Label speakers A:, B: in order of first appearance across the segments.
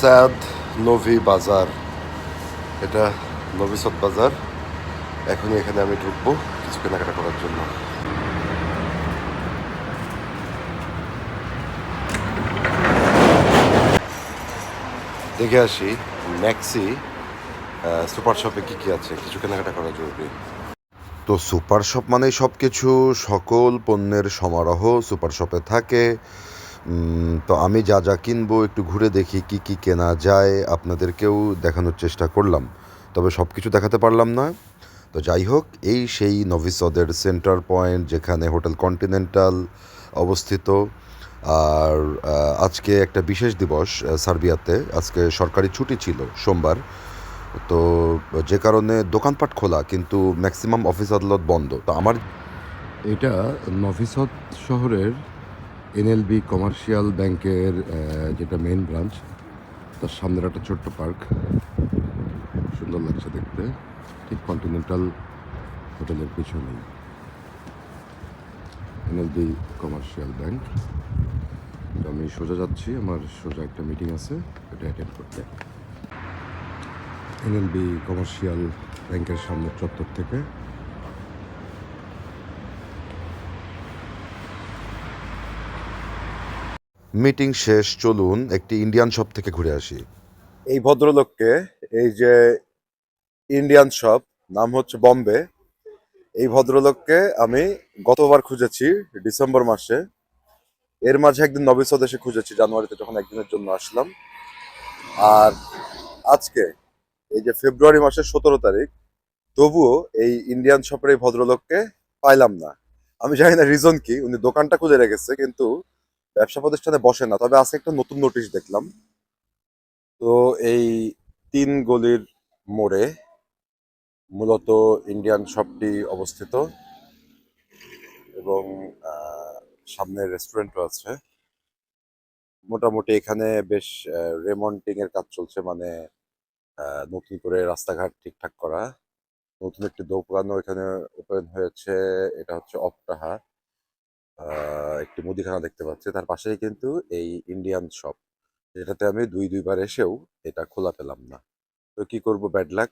A: স্যাদ নভি বাজার এটা নভিসদ বাজার এখনই এখানে আমি ঢুকবো কিছু কেনাকাটা করার জন্য। দেখে আসি ম্যাক্সি সুপার শপে কি কি আছে? কিছু কেনাকাটা করা জরুরি। তো সুপার শপ মানেই সব কিছু সকল পণ্যের সমারোহ সুপার শপে থাকে। তো আমি যা যা কিনবো, একটু ঘুরে দেখি কি কি কেনা যায়, আপনাদেরকেও দেখানোর চেষ্টা করলাম। তবে সব কিছু দেখাতে পারলাম না। তো যাই হোক, এই সেই নভিসদের সেন্টার পয়েন্ট যেখানে হোটেল কন্টিনেন্টাল অবস্থিত। আর আজকে একটা বিশেষ দিবস সার্বিয়াতে। আজকে সরকারি ছুটি ছিল সোমবার। তো যে কারণে দোকানপাট খোলা, কিন্তু ম্যাক্সিমাম অফিস আদালত বন্ধ। তো আমার এটা নভিসদ শহরের এনএলবি কমার্শিয়াল ব্যাংকের যেটা মেইন ব্রাঞ্চ তার সামনের একটা ছোট্ট পার্ক। সুন্দর লাগছে দেখতে। ঠিক কন্টিনেন্টাল হোটেলের পিছনেই। NLB commercial bank. তো আমি সোজা যাচ্ছি, আমার সোজা একটা মিটিং আছে এটা অ্যাটেন্ড করতে। এনএলবি কমার্শিয়াল ব্যাংকের সামনের চত্বর থেকে মিটিং শেষ, চলুন একটি ইন্ডিয়ান শপ থেকে ঘুরে আসি। এই ভদ্রলোককে, এই যে ইন্ডিয়ান শপ নাম হচ্ছে বম্বে এই ভদ্রলোককে আমি গতবার খুঁজেছি ডিসেম্বর মাসে। এর মাঝে একদিন নবিসদ এসে খুঁজেছি, জানুয়ারিতে যখন একদিনের জন্য আসলাম। আর আজকে, এই যে ফেব্রুয়ারি মাসের সতেরো তারিখ, তবুও এই ইন্ডিয়ান শপের এই ভদ্রলোককে পাইলাম না। আমি জানি না রিজন কি, উনি দোকানটা খুঁজে রেখেছে, কিন্তু ব্যবসা প্রতিষ্ঠানে বসে না, তবে আজকে একটা নতুন নোটিশ দেখলাম। তো এই তিন গলির মোড়ে মূলত ইন্ডিয়ান শপটি অবস্থিত এবং সামনে রেস্টুরেন্টও আছে। মোটামুটি এখানে বেশ রেমন্টিং এর কাজ চলছে মানে নতুন করে রাস্তাঘাট ঠিকঠাক করা। নতুন একটি দোকানও এখানে ওপেন হয়েছে, এটা হচ্ছে অপটাহা একটি মুদিখানা দেখতে পাচ্ছি। তার পাশেই কিন্তু এই ইন্ডিয়ান শপ যেটাতে আমি দুই, দুইবার এসেও এটা খোলা পেলাম না। তো কি করব? ব্যাড লাক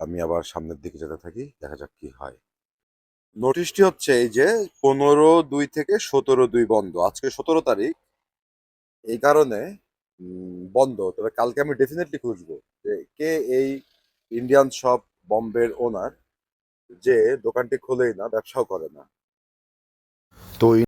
A: আমি আবার সামনের দিকে যেতে থাকি, দেখা যাক কি হয়। নোটিশটি হচ্ছে এই যে পনেরো দুই থেকে সতেরো দুই বন্ধ। আজকে সতেরো তারিখ। এই কারণে বন্ধ। তবে কালকে আমি ডেফিনেটলি খুঁজবো যে কে এই ইন্ডিয়ান শপ বম্বের ওনার যে দোকানটি খোলেই না, ব্যবসাও করে না। তো